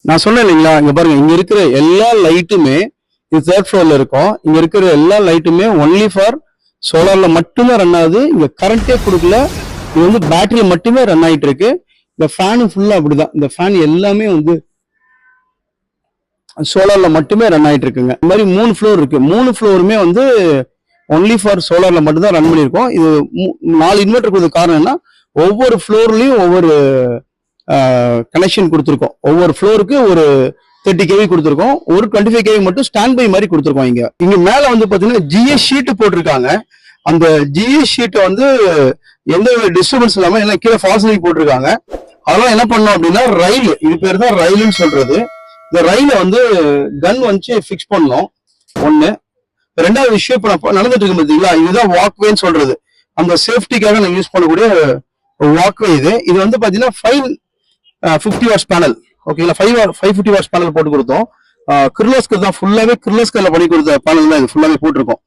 நான் சொன்னேன் இல்லைங்களா? இங்க பாருங்க இங்க இருக்கிற எல்லா லைட்டுமே இது தேர்ட் ஃப்ளோர்ல இருக்கும். இங்க இருக்கிற எல்லா லைட்டுமே ஒன்லி ஃபார் சோலார்ல மட்டுமே ரன் ஆகுது. இங்க கரண்டே கொடுக்கல. இது வந்து பேட்டரி மட்டுமே ரன் ஆயிட்டு இருக்கு. இந்த ஃபேனு ஃபுல்லா அப்படிதான். இந்த ஃபேன் எல்லாமே வந்து சோலார்ல மட்டுமே ரன் ஆயிட்டு இருக்குங்க. இந்த மாதிரி மூணு ஃப்ளோர் இருக்கு. மூணு ஃப்ளோருமே வந்து ஒன்லி ஃபார் சோலார்ல மட்டும்தான் ரன் பண்ணியிருக்கோம். இது மூ- நாலு இன்வெர்டர் கொடுத்த காரணம் என்ன ஒவ்வொரு ஃப்ளோர்லயும் ஒவ்வொரு கனெக்ஷன் கொடுத்துருக்கோம். ஒவ்வொரு ஃப்ளோருக்கு ஒரு தேர்ட்டி கேவி கொடுத்துருக்கோம். ஒரு டுவெண்ட்டி ஃபைவ் கேவி மட்டும் ஸ்டாண்ட் பை மாதிரி கொடுத்துருக்கோம் இங்க. இங்க மேல வந்து பாத்தீங்கன்னா ஜிஎஸ் ஷீட் போட்டிருக்காங்க. அந்த ஜிஎஸ் ஷீட்டை வந்து எந்த டிஸ்டர்பன்ஸ் இல்லாம எல்லாம் கீழே ஃபால்ஸ் போட்டிருக்காங்க. அதெல்லாம் என்ன பண்ணோம் அப்படின்னா ரயில். இது பேர் தான் ரயில்னு சொல்றது. இந்த ரயில வந்து கன் வந்து ஃபிக்ஸ் பண்ணோம். ஒண்ணு. ரெண்டாவது விஷயம் இப்போ நான் நடந்துட்டு இருக்கு பார்த்தீங்களா இதுதான் வாக்வேன்னு சொல்றது. அந்த சேஃப்டிக்காக நான் யூஸ் பண்ணக்கூடிய வாக்வே இது. இது வந்து பாத்தீங்கன்னா ஃபைவ் ஃபிஃப்டி வாட்ஸ் பேனல் ஓகேங்களா five five fifty watts panel போட்டு கொடுத்தோம். கிர்லோஸ்கர் தான் ஃபுல்லாகவே கிர்லோஸ்கரில் பண்ணி கொடுத்த பேனல் தான் இது. ஃபுல்லாவே போட்டிருக்கோம்.